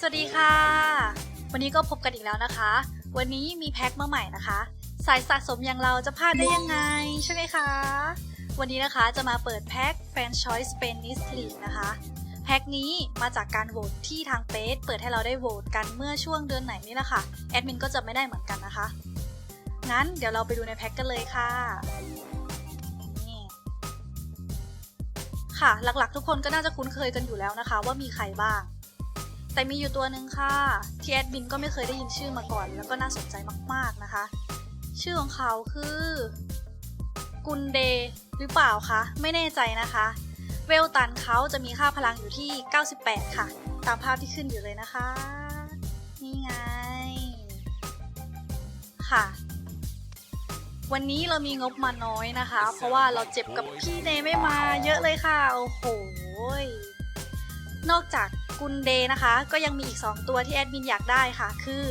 สวัสดีค่ะ วันนี้ก็พบกันอีกแล้วนะคะ วันนี้มีแพ็คมาใหม่นะคะ สายสะสมอย่างเราจะพลาดได้ยังไงใช่ไหมคะ วันนี้นะคะจะมาเปิดแพ็ค Fan Choice Spanish League นะคะ แพ็คนี้มาจากการโหวตที่ทางเฟซเปิดให้เราได้โหวตกันเมื่อช่วงเดือนไหนนี่แหละค่ะ แอดมินก็จะไม่ได้เหมือนกันนะคะ งั้นเดี๋ยวเราไปดูในแพ็คกันเลยค่ะ ค่ะ หลักๆ ทุกคนก็น่าจะคุ้นเคยกันอยู่แล้วนะคะ ว่ามีใครบ้าง แต่มีอยู่ตัวหนึ่งค่ะ ที่แอดมินก็ไม่เคยได้ยินชื่อมาก่อน แล้วก็น่าสนใจมากๆนะคะ ชื่อของเขาคือ กุนเดหรือเปล่าคะ ไม่แน่ใจนะคะ เวลตันเขาจะมีค่าพลังอยู่ที่ 98 ค่ะ ตามภาพที่ขึ้นอยู่เลยนะคะ นี่ไง ค่ะ วันนี้เรามีงบมาน้อยนะคะ เพราะว่าเราเจ็บกับพี่เนไม่มาเยอะเลยค่ะ โอ้โห นอกจากกุนเดนะคะ ก็ยังมีอีก 2 ตัวที่แอดมินอยากได้ค่ะ คือ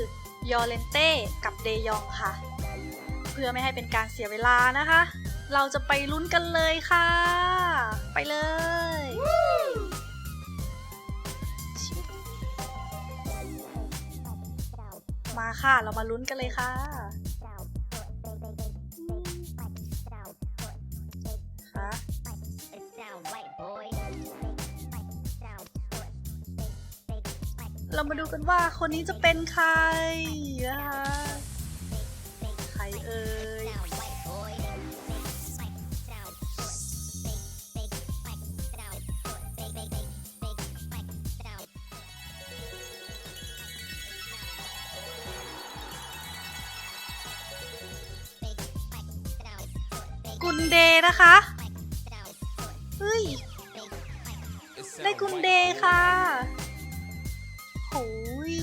ยอเลนเต้กับเดยองค่ะ เพื่อไม่ให้เป็นการเสียเวลานะคะ เราจะไปลุ้นกันเลยค่ะ ไปเลยมาค่ะ เรามาลุ้นกันเลยค่ะ เรามาดูกันว่าคนนี้จะเป็นใครนะคะใครเอ่ยกุนเดนะคะ เฮ้ย It sound ได้กุน right, เด boy. ค่ะโหย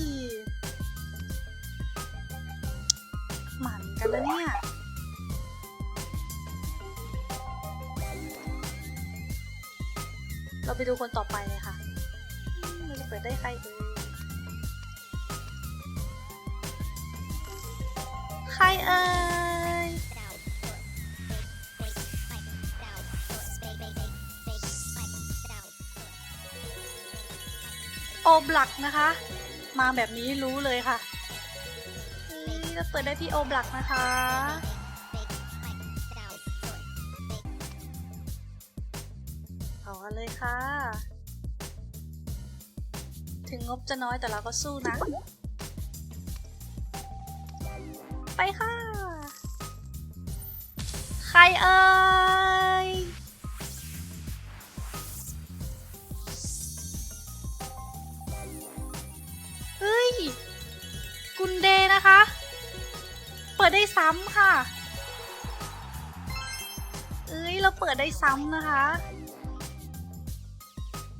หมันกันแล้วเนี่ย เราไปดูคนต่อไปเลยค่ะอืมเราจะเปิดได้ใครเอ่ยใครเอ่ย โอบลักนะคะ มาแบบนี้รู้เลยค่ะเฮ้ยเราเปิดได้พี่โอบลักนะคะเอากันเลยค่ะ ถึงงบจะน้อยแต่เราก็สู้นะ ไปค่ะ ใครเอ่ย นเดนะคะ เปิดได้ซ้ำค่ะ เอ้ย เราเปิดได้ซ้ำนะคะ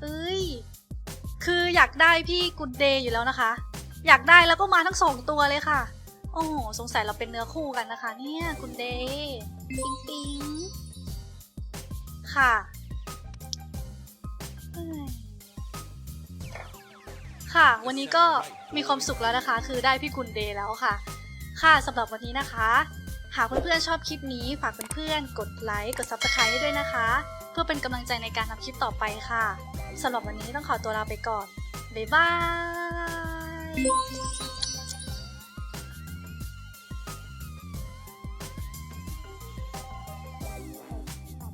เอ้ย คืออยากได้พี่กุนเดย์อยู่แล้วนะคะ อยากได้แล้วก็มาทั้งสองตัวเลยค่ะ โอ้โห สงสัยเราเป็นเนื้อคู่กันนะคะ เนี่ยกุนเดย์ปิงปิงค่ะ ค่ะ วันนี้ก็มีความสุขแล้วนะคะ คือได้พี่กุลเดย์แล้วค่ะ ค่ะสำหรับวันนี้นะคะ หากเพื่อนๆชอบคลิปนี้ฝากเพื่อนๆกดไลค์กด subscribe ให้ด้วยนะคะ เพื่อเป็นกำลังใจในการทำคลิปต่อไปค่ะสำหรับวันนี้ต้องขอตัวลาไปก่อนบ๊ายบาย